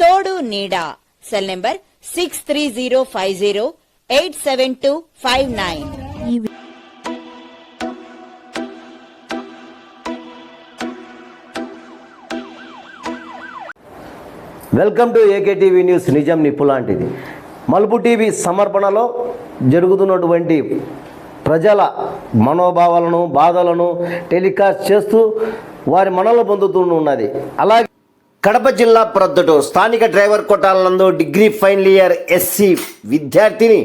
తోడు నీడా. Cell number six three zero five zero eight seven two five nine. Welcome to AK TV news. నిజం నిప్పు లాంటిది మలుపు టీవీ సమర్పణలో జరుగుతున్నటువంటి ప్రజల మనోభావాలను బాధలను టెలికాస్ట్ చేస్తూ వారి మనలో పొందుతూ ఉన్నది. అలాగే కడప జిల్లా ప్రొద్దుటూ స్థానిక డ్రైవర్ కొట్టాలందు డిగ్రీ ఫైనల్ ఇయర్ ఎస్సీ విద్యార్థిని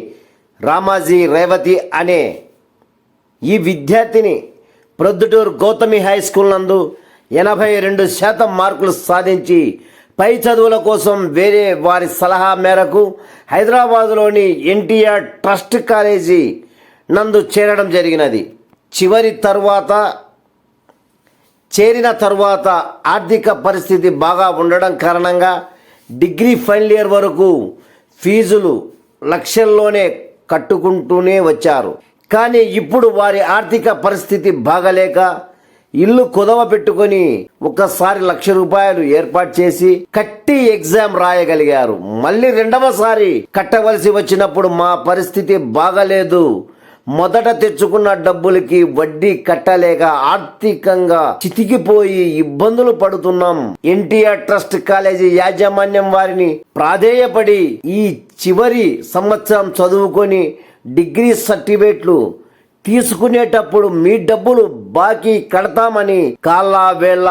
రామాజీ రేవతి అనే ఈ విద్యార్థిని ప్రొద్దుటూరు గౌతమి హై స్కూల్ నందు ఎనభై రెండు శాతం మార్కులు సాధించి పై చదువుల కోసం వేరే వారి సలహా మేరకు హైదరాబాదులోని ఎన్టీఆర్ ట్రస్ట్ కాలేజీ నందు చేరడం జరిగినది. చివరి తరువాత చేరిన తరువాత ఆర్థిక పరిస్థితి బాగా ఉండడం కారణంగా డిగ్రీ ఫైనల్ ఇయర్ వరకు ఫీజులు లక్షల్లోనే కట్టుకుంటూనే వచ్చారు. కానీ ఇప్పుడు వారి ఆర్థిక పరిస్థితి బాగలేక ఇల్లు కుదవ పెట్టుకొని ఒకసారి లక్ష రూపాయలు ఏర్పాటు చేసి కట్టి ఎగ్జామ్ రాయగలిగారు. మళ్ళీ రెండవసారి కట్టవలసి వచ్చినప్పుడు మా పరిస్థితి బాగలేదు. మొదట తెచ్చుకున్న డబ్బులకి వడ్డీ కట్టలేక ఆర్థికంగా చితికిపోయి ఇబ్బందులు పడుతున్నాం. ఎన్టీఆర్ ట్రస్ట్ కాలేజీ యాజమాన్యం వారిని ప్రాధేయపడి ఈ చివరి సంవత్సరం చదువుకొని డిగ్రీ సర్టిఫికేట్లు తీసుకునేటప్పుడు మీ డబ్బులు బాకీ కడతామని కాళ్ళ వేళ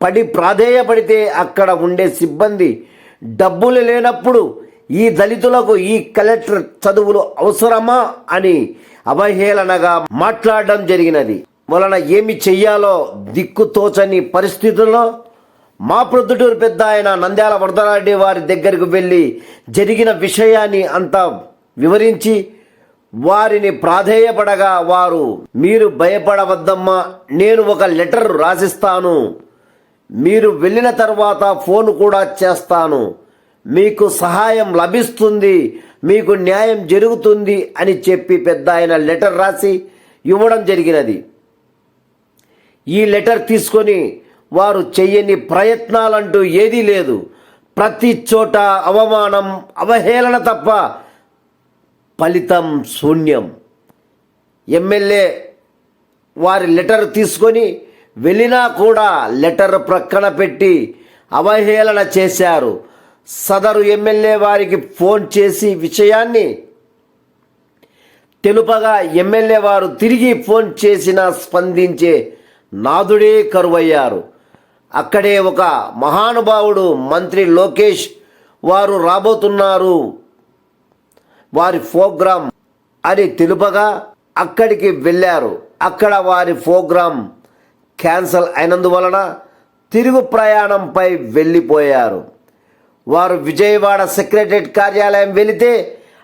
పడి ప్రాధేయపడితే అక్కడ ఉండే సిబ్బంది డబ్బులు లేనప్పుడు ఈ దళితులకు ఈ కలెక్టర్ చదువులు అవసరమా అని అవహేళనగా మాట్లాడడం జరిగినది. వలన ఏమి చెయ్యాలో దిక్కు తోచని పరిస్థితుల్లో మా ప్రొద్దుటూరు పెద్ద ఆయన నంద్యాల వరదరారెడ్డి వారి దగ్గరకు వెళ్ళి జరిగిన విషయాన్ని అంతా వివరించి వారిని ప్రాధేయపడగా వారు మీరు భయపడవద్దమ్మా నేను ఒక లెటర్ రాసిస్తాను. మీరు వెళ్ళిన తర్వాత ఫోన్ కూడా చేస్తాను. మీకు సహాయం లభిస్తుంది మీకు న్యాయం జరుగుతుంది అని చెప్పి పెద్ద ఆయన లెటర్ రాసి ఇవ్వడం జరిగినది. ఈ లెటర్ తీసుకొని వారు చెయ్యని ప్రయత్నాలంటూ ఏదీ లేదు. ప్రతి చోట అవమానం అవహేళన తప్ప ఫలితం శూన్యం. ఎమ్మెల్యే వారి లెటర్ తీసుకొని వెళ్ళినా కూడా లెటర్ ప్రక్కన పెట్టి అవహేళన చేశారు. సదరు ఎమ్మెల్యే వారికి ఫోన్ చేసి విషయాన్ని తెలుపగా ఎమ్మెల్యే వారు తిరిగి ఫోన్ చేసినా స్పందించే నాదుడే కరువయ్యారు. అక్కడే ఒక మహానుభావుడు మంత్రి లోకేష్ వారు రాబోతున్నారు. వారి ప్రోగ్రాం అని తెలుపగా అక్కడికి వెళ్ళారు. అక్కడ వారి ప్రోగ్రాం క్యాన్సల్ అయినందువలన తిరుగు ప్రయాణంపై వెళ్ళిపోయారు. వారు విజయవాడ సెక్రటరేట్ కార్యాలయం వెళితే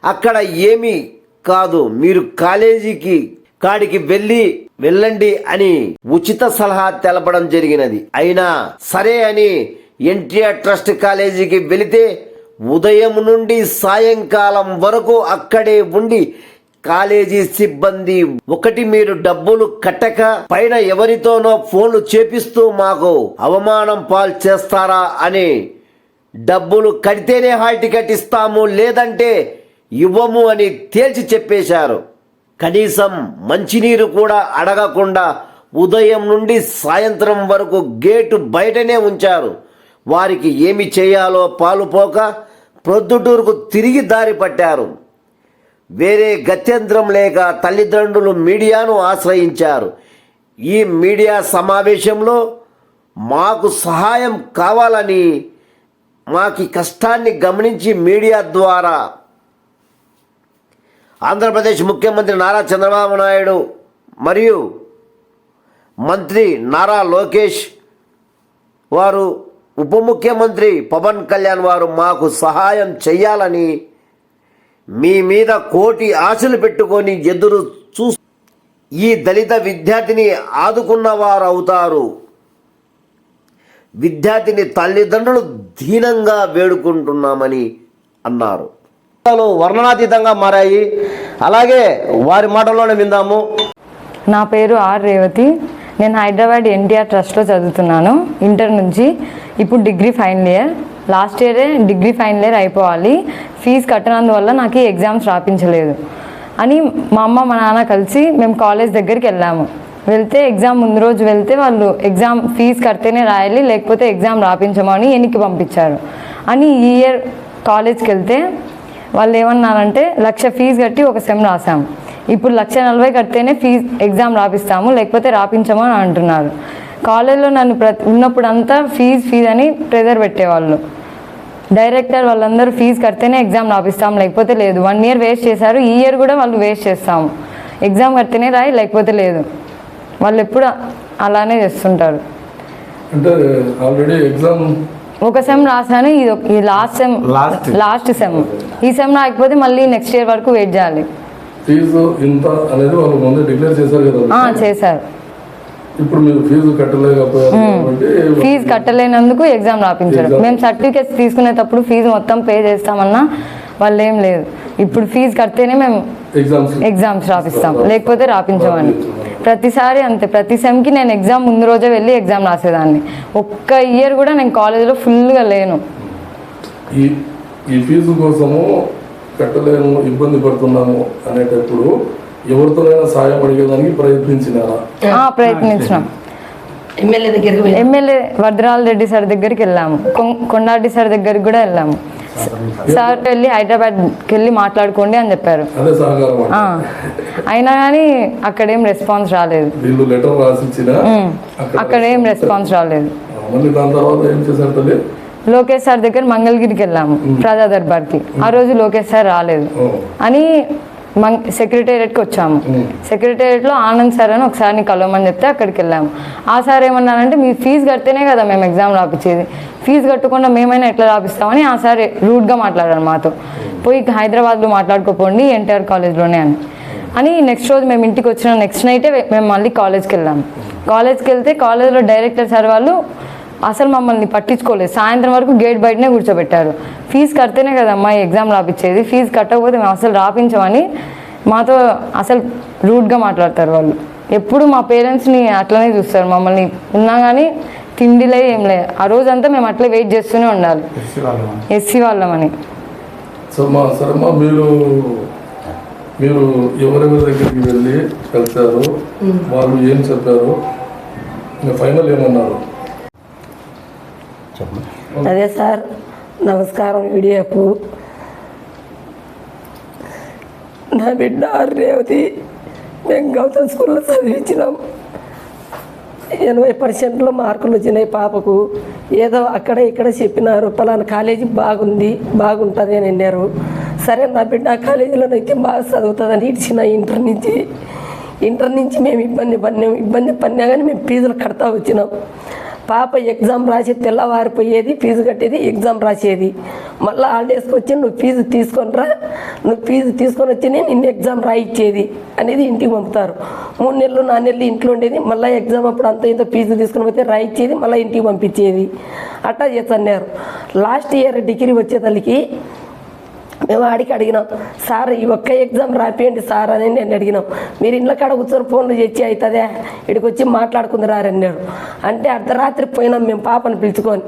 అక్కడ ఏమీ కాదు. మీరు కాలేజీకి కాడికి వెళ్ళి వెళ్ళండి అని ఉచిత సలహా తెలపడం జరిగినది. అయినా సరే అని ఎన్టీఆర్ ట్రస్ట్ కాలేజీకి వెళితే ఉదయం నుండి సాయంకాలం వరకు అక్కడే ఉండి కాలేజీ సిబ్బంది ఒకటి మీరు డబ్బులు కట్టక పైన ఎవరితోనో ఫోన్లు చేపిస్తూ మాకు అవమానం పాల్చేస్తారా అని డబ్బులు కడితేనే హాల్ టికెట్ ఇస్తాము లేదంటే ఇవ్వము అని తేల్చి చెప్పేశారు. కనీసం మంచినీరు కూడా అడగకుండా ఉదయం నుండి సాయంత్రం వరకు గేటు బయటనే ఉంచారు. వారికి ఏమి చేయాలో పాలుపోక ప్రొద్దుటూరుకు తిరిగి దారి పట్టారు. వేరే గత్యంతరం లేక తల్లిదండ్రులు మీడియాను ఆశ్రయించారు. ఈ మీడియా సమావేశంలో మాకు సహాయం కావాలని మాకి కష్టాన్ని గమనించి మీడియా ద్వారా. ఆంధ్రప్రదేశ్ ముఖ్యమంత్రి నారా చంద్రబాబు నాయుడు మరియు మంత్రి నారా లోకేష్ వారు ఉప ముఖ్యమంత్రి పవన్ కళ్యాణ్ వారు మాకు సహాయం చెయ్యాలని మీ మీద కోటి ఆశలు పెట్టుకొని ఎదురు చూ ఈ దళిత విద్యార్థిని ఆదుకున్న వారు అవుతారు. విద్యార్థిని తల్లిదండ్రులు దీనంగా వేడుకుంటున్నామని అన్నారు. వర్ణనాతీతంగా మారాయి. అలాగే వారి మాటల్లోనే విందాము. నా పేరు ఆర్ రేవతి. నేను హైదరాబాద్ ఎన్టీఆర్ ట్రస్ట్లో చదువుతున్నాను. ఇంటర్ నుంచి ఇప్పుడు డిగ్రీ ఫైనల్ ఇయర్. లాస్ట్ ఇయరే డిగ్రీ ఫైనల్ ఇయర్ అయిపోవాలి. ఫీజు కట్టనందువల్ల నాకు ఎగ్జామ్స్ రాపించలేదు అని మా అమ్మ మా నాన్న కలిసి మేము కాలేజ్ దగ్గరికి వెళ్ళాము. వెళ్తే ఎగ్జామ్ ముందు రోజు వెళ్తే వాళ్ళు ఎగ్జామ్ ఫీజు కడితేనే రాయాలి లేకపోతే ఎగ్జామ్ రాపించమని ఎన్నికి పంపించారు. అని ఈ ఇయర్ కాలేజ్కి వెళ్తే వాళ్ళు ఏమన్నారంటే లక్ష ఫీజు కట్టి ఒక సెమ్ రాసాము ఇప్పుడు లక్ష నలభై కడితేనే ఫీజు ఎగ్జామ్ రాపిస్తాము లేకపోతే రాపించము అని అంటున్నారు. కాలేజ్లో నన్ను ప్రతి ఉన్నప్పుడంతా ఫీజు ఫీజు అని ప్రెజర్ పెట్టేవాళ్ళు. డైరెక్టర్ వాళ్ళందరూ ఫీజు కడితేనే ఎగ్జామ్ రాపిస్తాం లేకపోతే లేదు. వన్ ఇయర్ వేస్ట్ చేశారు ఈ ఇయర్ కూడా వాళ్ళు వేస్ట్ చేస్తాము. ఎగ్జామ్ కడితేనే రాయి లేకపోతే లేదు. వాళ్ళు ఎప్పుడు అలానే చేస్తుంటారు. అంటే ఆల్రెడీ ఎగ్జామ్ ఒక సెమ్ రాసాను ఇది లాస్ట్ సెమ్ లాస్ట్. సెమ్. ఈ సెమ్ రాకపోతే మళ్ళీ నెక్స్ట్ ఇయర్ వరకు వెయిట్ చేయాలి. ఫీజు ఇంత అనేది వాళ్ళు ముందే డిక్లేర్ చేశారు కదా. ఆ, చేశారు. ఇప్పుడు మీరు ఫీజు కట్టలేకపోయారు ఫీజు కట్టలేనందుకు ఎగ్జామ్ రాపించారు. మేము సర్టిఫికేట్స్ తీసుకునేటప్పుడు ఫీజు మొత్తం పే చేస్తామన్నా వాళ్ళు ఏం లేదు. ఇప్పుడు ఫీజు కడితేనే మేము ఎగ్జామ్స్ ఎగ్జామ్స్ రాపిస్తాం. లేకపోతే రాపించమని. ప్రతిసారి అంతే ప్రతి సెమ్కి నేను ఎగ్జామ్ ముందు రోజే వెళ్ళి ఎగ్జామ్ రాసేదాన్ని. ఒక్క ఇయర్ కూడా నేను కాలేజీలో ఫుల్గా లేను. ఈ ఈ ఫీజు కోసము కట్టలేము ఇబ్బంది పడుతున్నాము అనేటప్పుడు ఎవరితోనైనా సాయం అడిగేదానికి ప్రయత్నించినారా? ఆ, ప్రయత్నించినాం. ఎమ్మెల్యే దగ్గరికి వెళ్ళి. ఎమ్మెల్యే వరదరాల్ రెడ్డి సార్ దగ్గరికి వెళ్ళాము. కొం- కొండారెడ్డి సార్ దగ్గరికి కూడా వెళ్ళాము. సార్ వెళ్ళి హైదరాబాద్కి వెళ్ళి మాట్లాడుకోండి అని చెప్పారు. అయినా కానీ అక్కడేం రెస్పాన్స్ రాలేదు. అక్కడ ఏం రెస్పాన్స్ రాలేదు. లోకేష్ సార్ దగ్గర మంగళగిరికి వెళ్ళాము ప్రజా దర్బార్కి. ఆ రోజు లోకేష్ సార్ రాలేదు. అని మంగ్ సెక్రటేరియట్కి వచ్చాము. సెక్రటేరియట్లో ఆనంద్ సార్ అని ఒకసారి కలవమని చెప్తే అక్కడికి వెళ్ళాము ఆ సార్ ఏమన్నారంటే మీ ఫీజు కడితేనే కదా మేము ఎగ్జామ్ రాపించేది ఫీజు కట్టకుండా మేమైనా ఎట్లా రాపిస్తామని ఆ సార్ రూడ్గా మాట్లాడారు మాతో. పోయి హైదరాబాద్లో మాట్లాడుకోపోండి ఎన్టీఆర్ కాలేజ్లోనే అని. అని నెక్స్ట్ రోజు మేము ఇంటికి వచ్చిన నెక్స్ట్ నైటే మేము మళ్ళీ కాలేజ్కి వెళ్ళాము. కాలేజ్కి వెళ్తే కాలేజ్లో డైరెక్టర్ సార్ వాళ్ళు అసలు మమ్మల్ని పట్టించుకోలేదు. సాయంత్రం వరకు గేట్ బయటనే కూర్చోబెట్టారు. ఫీజు కడితేనే కదా అమ్మాయి ఎగ్జామ్ రాపించేది ఫీజు కట్టకపోతే మేము అసలు రాపించమని మాతో అసలు రూడ్గా మాట్లాడతారు వాళ్ళు. ఎప్పుడు మా పేరెంట్స్ని అట్లనే చూస్తారు. మమ్మల్ని ఉన్నా కానీ తిండిలే ఏం లే. ఆ రోజంతా మేము అట్లే వెయిట్ చేస్తూనే ఉండాలి. ఎస్సీ వాళ్ళమని సరమ్మా మీరు మీరు ఎవరెవరి దగ్గరికి వెళ్ళి కలిశారు వాళ్ళు ఏం చెప్పారు? ఇంకా ఫైనల్ ఏమన్నారు? అదే సార్ నమస్కారం వీడియోకు. నా బిడ్డ రేవతి మేము గౌతమ్ స్కూల్లో చదివించినాం. ఎనభై పర్సెంట్లో మార్కులు వచ్చినాయి పాపకు. ఏదో అక్కడ ఇక్కడ చెప్పినారు పలానా కాలేజీ బాగుంది బాగుంటుంది అని అన్నారు. సరే నా బిడ్డ ఆ కాలేజీలోనైతే బాగా చదువుతుందని ఇచ్చిన ఇంటర్ నుంచి. ఇంటర్ నుంచి మేము ఇబ్బంది పడినాం ఇబ్బంది పడినా కానీ మేము ఫీజులు కడతా వచ్చినాం. పాప ఎగ్జామ్ రాసి తెల్లవారిపోయేది ఫీజు కట్టేది ఎగ్జామ్ రాసేది. మళ్ళీ హాలిడేస్కి వచ్చి నువ్వు ఫీజు తీసుకొని రా నువ్వు ఫీజు తీసుకొని వచ్చి నిన్ను ఎగ్జామ్ రాయిచ్చేది అనేది ఇంటికి పంపుతారు. మూడు నెలలు నాలుగు నెలలు ఇంట్లో ఉండేది మళ్ళీ ఎగ్జామ్ అప్పుడు అంత ఇంత ఫీజు తీసుకొని పోతే రాయిచ్చేది మళ్ళీ ఇంటికి పంపించేది. అట్టా చేస్తున్నారు. లాస్ట్ ఇయర్ డిగ్రీ వచ్చేతల్లికి మేము ఆడికి అడిగినాం సార్ ఈ ఒక్క ఎగ్జామ్ రాపియండి సార్ అని నేను అడిగినాం. మీరు ఇంట్లో కాడ కూర్చొని ఫోన్లు తెచ్చి అవుతుందే ఇక్కడికి వచ్చి మాట్లాడుకుంది రారన్నాడు అంటే అర్ధరాత్రి పోయినాం మేము పాపను పిలుచుకొని.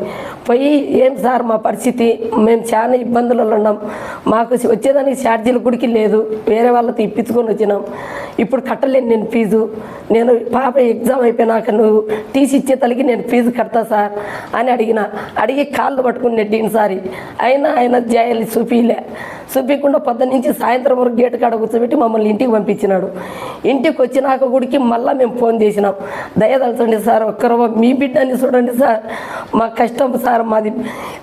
పోయి ఏం సార్ మా పరిస్థితి? మేము చాలా ఇబ్బందులలో ఉన్నాం. మాకు వచ్చేదానికి ఛార్జీలు గుడికి లేదు. వేరే వాళ్ళతో ఇప్పించుకొని వచ్చినాం. ఇప్పుడు కట్టలేను నేను ఫీజు. నేను పాప ఎగ్జామ్ అయిపోయినాక నువ్వు టీసీ ఇచ్చే తలకి నేను ఫీజు కడతా సార్ అని అడిగిన. అడిగి కాళ్ళు పట్టుకుని నెట్టిన సారి. అయినా ఆయన జయాలి చూపిలే. చూపించకుండా పొద్దు నుంచి సాయంత్రం వరకు గేటు కాడ కూర్చోబెట్టి మమ్మల్ని ఇంటికి పంపించినాడు. ఇంటికి వచ్చినాక గుడికి మళ్ళీ మేము ఫోన్ చేసినాం. దయదలచండి సార్ ఒక్కరో మీ బిడ్డని చూడండి సార్. మా కష్టం సార్ మాది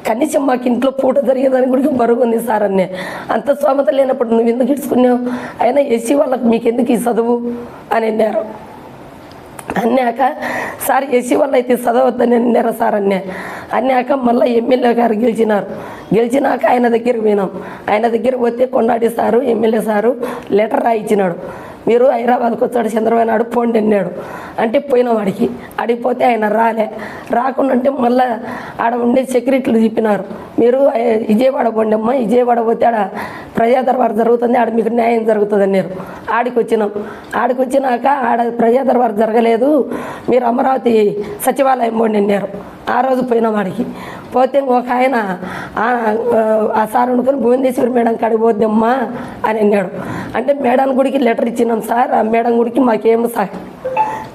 కనీసం మాకు ఇంట్లో పూట జరిగేదాని గుడికి బరుగుంది సార్ అన్నే. అంత స్తోమత లేనప్పుడు నువ్వు ఎందుకు ఇడుచుకున్నావు అయినా ఎస్సీ వాళ్ళకి మీకు ఎందుకు ఈ చదువు? అని అన్నారు. అన్నాక సార్ ఎస్సీ వాళ్ళు అయితే చదవద్దని అన్నారు సార్ అన్నా. అన్నాక మళ్ళీ ఎమ్మెల్యే గారు గెలిచినారు. గెలిచినాక ఆయన దగ్గరికి పోయినాం. ఆయన దగ్గరికి పోతే కొండాడి సారు ఎమ్మెల్యే సారు లెటర్ రాయించినాడు మీరు హైదరాబాద్కి వచ్చాడు చంద్రబాబు నాయుడు పోండి అన్నాడు అంటే పోయినాం వాడికి అడిగిపోతే ఆయన రాలే. రాకుండా అంటే మళ్ళీ ఆడ ఉండే సెక్యూరిటీలు చెప్పినారు మీరు విజయవాడ పోండి అమ్మ విజయవాడ పోతే ఆడ ప్రజాదర్బార్ జరుగుతుంది ఆడ మీకు న్యాయం జరుగుతుంది అన్నారు ఆడికి వచ్చినాం. ఆడికి వచ్చినాక ఆడ ప్రజాదర్బార్ జరగలేదు. మీరు అమరావతి సచివాలయం పోండి అన్నారు ఆ రోజు పోయినాం వాడికి పోతే ఒక ఆయన ఆ, సార్ అనుకుని భువనేశ్వరి మేడం కాడికి పోద్దమ్మా అని అన్నాడు. అంటే మేడం గుడికి లెటర్ ఇచ్చినాం సార్. ఆ మేడం గుడికి మాకేం సహాయం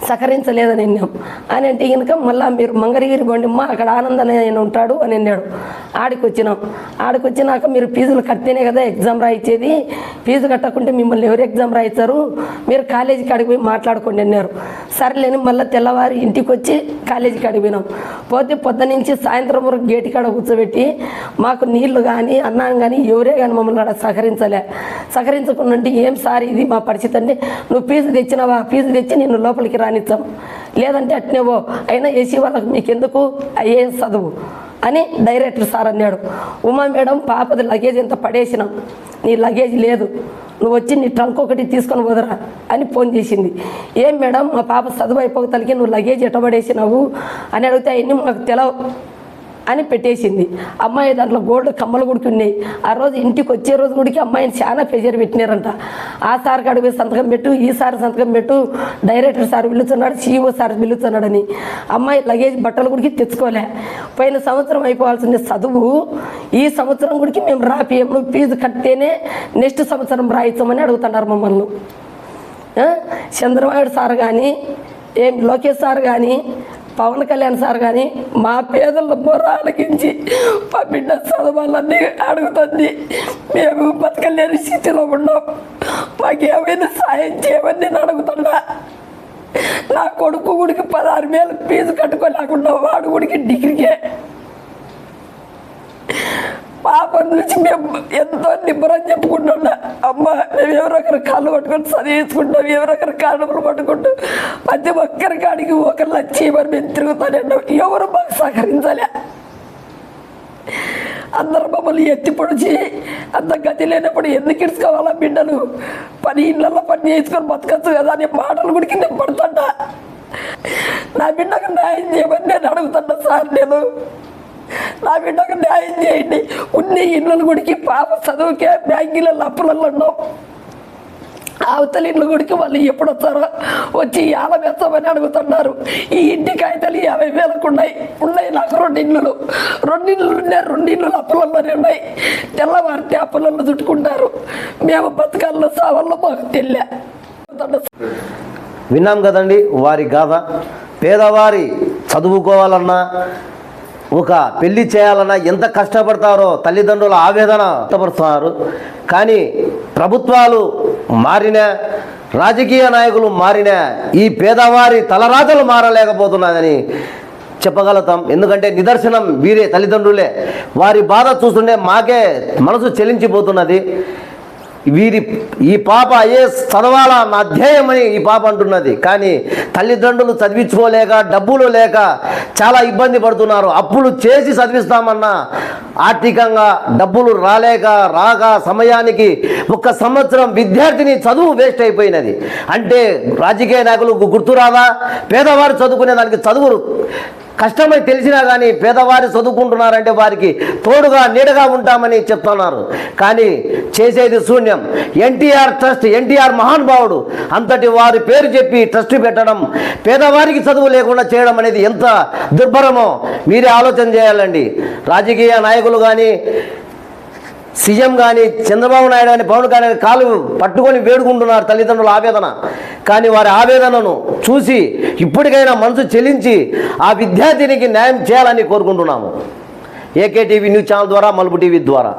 సహకరించలేదని అన్నాం. అని అంటే కనుక మళ్ళీ మీరు మంగళగిరి బండిమ్మా అక్కడ ఆనంద్ ఆయన ఉంటాడు అని అన్నాడు. ఆడికి వచ్చినాం ఆడికి వచ్చినాక మీరు ఫీజులు కడితేనే కదా ఎగ్జామ్ రాయించేది ఫీజు కట్టకుంటే మిమ్మల్ని ఎవరు ఎగ్జామ్ రాయిస్తారు మీరు కాలేజీకి అడిగిపోయి మాట్లాడుకోండి అన్నారు. సరేలేని మళ్ళీ తెల్లవారి ఇంటికి వచ్చి కాలేజీకి అడిగిపోయినాం పోతే పొద్దు నుంచి సాయంత్రం వరకు గేటు కాడ కూర్చోబెట్టి మాకు నీళ్ళు కానీ అన్నం కానీ ఎవరే కానీ మమ్మల్ని ఆడ సహకరించలే. సహకరించకుండా అంటే ఏం సార్ ఇది మా పరిస్థితి అంటే నువ్వు ఫీజు తెచ్చినావా? ఫీజు తెచ్చి నేను లోపలికి రానిచ్చాం లేదంటే అట్నేవో అయినా ఏసీ వాళ్ళకి మీకు ఎందుకు ఐఏఎస్ చదువు అని డైరెక్టర్ సార్ అన్నాడు. ఉమా మేడం పాపది లగేజ్ ఎంత పడేసినాం? నీ లగేజ్ లేదు. నువ్వు వచ్చి నీ ట్రంక్ ఒకటి తీసుకొని పోదరా అని ఫోన్ చేసింది. ఏం మేడం మా పాప చదువు అయిపోతలకి నువ్వు లగేజ్ ఎట్టబడేసినావు? అని అడిగితే అవన్నీ మాకు తెలవు అని పెట్టేసింది. అమ్మాయి దాంట్లో గోల్డ్ కమ్మలు గుడికి ఉన్నాయి ఆ రోజు ఇంటికి వచ్చే రోజు గుడికి అమ్మాయిని చాలా ప్రెజర్ పెట్టినారంట. ఆ సార్కి కాడికి సంతకం పెట్టు ఈ సార్ సంతకం పెట్టు డైరెక్టర్ సార్ పిలుస్తున్నాడు సీఈఓ సార్ పిలుస్తున్నాడని. అమ్మాయి లగేజ్ బట్టలు గుడికి తెచ్చుకోలే. పోయిన సంవత్సరం అయిపోవాల్సిన చదువు. ఈ సంవత్సరం గుడికి మేము రాపియము ఫీజు కడితేనే నెక్స్ట్ సంవత్సరం రాయించమని అడుగుతున్నారు మమ్మల్ని. చంద్రబాబు సార్ కానీ ఏం లోకేష్ సార్ కానీ పవన్ కళ్యాణ్ సార్ కానీ మా పేదల బుర్ర ఆలకించి మా బిడ్డ చదవాలని అడుగుతుంది. మేము బతకలేని స్థితిలో ఉన్నాం. మాకు ఏమైనా సాయం చేయమని నేను అడుగుతున్నా. నా కొడుకు గుడికి పదహారు వేలు ఫీజు కట్టుకోలేకుండా వాడు గుడికి డిగ్రీకే నుంచి మేము ఎంతో నిబ్బరం చెప్పుకుంటున్నా అమ్మ మేము ఎవరొకరు కాళ్ళు పట్టుకొని చదివించుకుంటాం ఎవరొకరి కాళ్ళములు పట్టుకుంటూ ప్రతి ఒక్కరి కాడికి ఒకరు లక్ష్యమని మేము తిరుగుతానండి ఎవరు మాకు సహకరించాలి. అందరు మమ్మల్ని ఎత్తి పొడిచి అంత గతి లేనప్పుడు ఎందుకు ఇడుచుకోవాలా బిడ్డలు? పని ఇళ్ళల్లో పని చేసుకొని బతకచ్చు కదా అనే మాటలు గుడికి నేను పడుతుంటా. నా బిడ్డకు న్యాయం చేయమని నేను అడుగుతున్నా సార్ నేను. నా బిడ్డకు న్యాయం చేయండి. ఉన్న ఇళ్ళ గుడికి పాప చదువుకే బ్యాంకులలో అప్పులలో ఉన్నాం. అవతలి ఇళ్ళ గుడికి వాళ్ళు ఎప్పుడు వస్తారో వచ్చి యాల వేస్తామని అడుగుతున్నారు. ఈ ఇంటి కాగితాలు యాభై వేలకు ఉన్నాయి. ఉన్నాయి నాకు రెండు ఇళ్ళు రెండు ఇళ్ళు ఉన్నాయి రెండు ఇళ్ళు అప్పులలోనే ఉన్నాయి. తెల్లవారితే అప్పులలో చుట్టుకుంటారు. మేము బతకాల్లో సావల్లో మాకు తెలియ విన్నాం కదండి వారి గాథ? పేదవారి చదువుకోవాలన్నా ఒక పెళ్ళి చేయాలన్నా ఎంత కష్టపడతారో తల్లిదండ్రుల ఆవేదన వ్యక్తపరుస్తున్నారు. కానీ ప్రభుత్వాలు మారిన రాజకీయ నాయకులు మారిన ఈ పేదవారి తలరాతలు మారలేకపోతున్నాయని చెప్పగలుగుతాం. ఎందుకంటే నిదర్శనం వీరే తల్లిదండ్రులే. వారి బాధ చూస్తుంటే మాకే మనసు చెలించిపోతున్నది. వీరి ఈ పాప ఏ చదవాలా నా ధ్యేయమని ఈ పాప అంటున్నది. కానీ తల్లిదండ్రులు చదివించుకోలేక డబ్బులు లేక చాలా ఇబ్బంది పడుతున్నారు. అప్పులు చేసి చదివిస్తామన్నా ఆర్థికంగా డబ్బులు రాలేక రాక సమయానికి ఒక సంవత్సరం విద్యార్థిని చదువు వేస్ట్ అయిపోయినది. అంటే రాజకీయ నాయకులకు గుర్తు రాదా పేదవారు చదువుకునే దానికి చదువు కష్టమై తెలిసినా కానీ పేదవారు చదువుకుంటున్నారంటే వారికి తోడుగా నీడగా ఉంటామని చెప్తున్నారు. కానీ చేసేది శూన్యం. ఎన్టీఆర్ ట్రస్ట్ ఎన్టీఆర్ మహానుభావుడు అంతటి వారి పేరు చెప్పి ట్రస్ట్ పెట్టడం పేదవారికి చదువు లేకుండా చేయడం అనేది ఎంత దుర్భరమో మీరే ఆలోచన చేయాలండి. రాజకీయ నాయకులు కానీ సీఎం కానీ చంద్రబాబు నాయుడు కానీ పవన్ కళ్యాణ్ కాలు పట్టుకొని వేడుకుంటున్నారు తల్లిదండ్రుల ఆవేదన. కానీ వారి ఆవేదనను చూసి ఇప్పటికైనా మనసు చెల్లించి ఆ విద్యార్థినికి న్యాయం చేయాలని కోరుకుంటున్నాము. ఏకే టీవీ న్యూస్ ఛానల్ ద్వారా మలుపు టీవీ ద్వారా.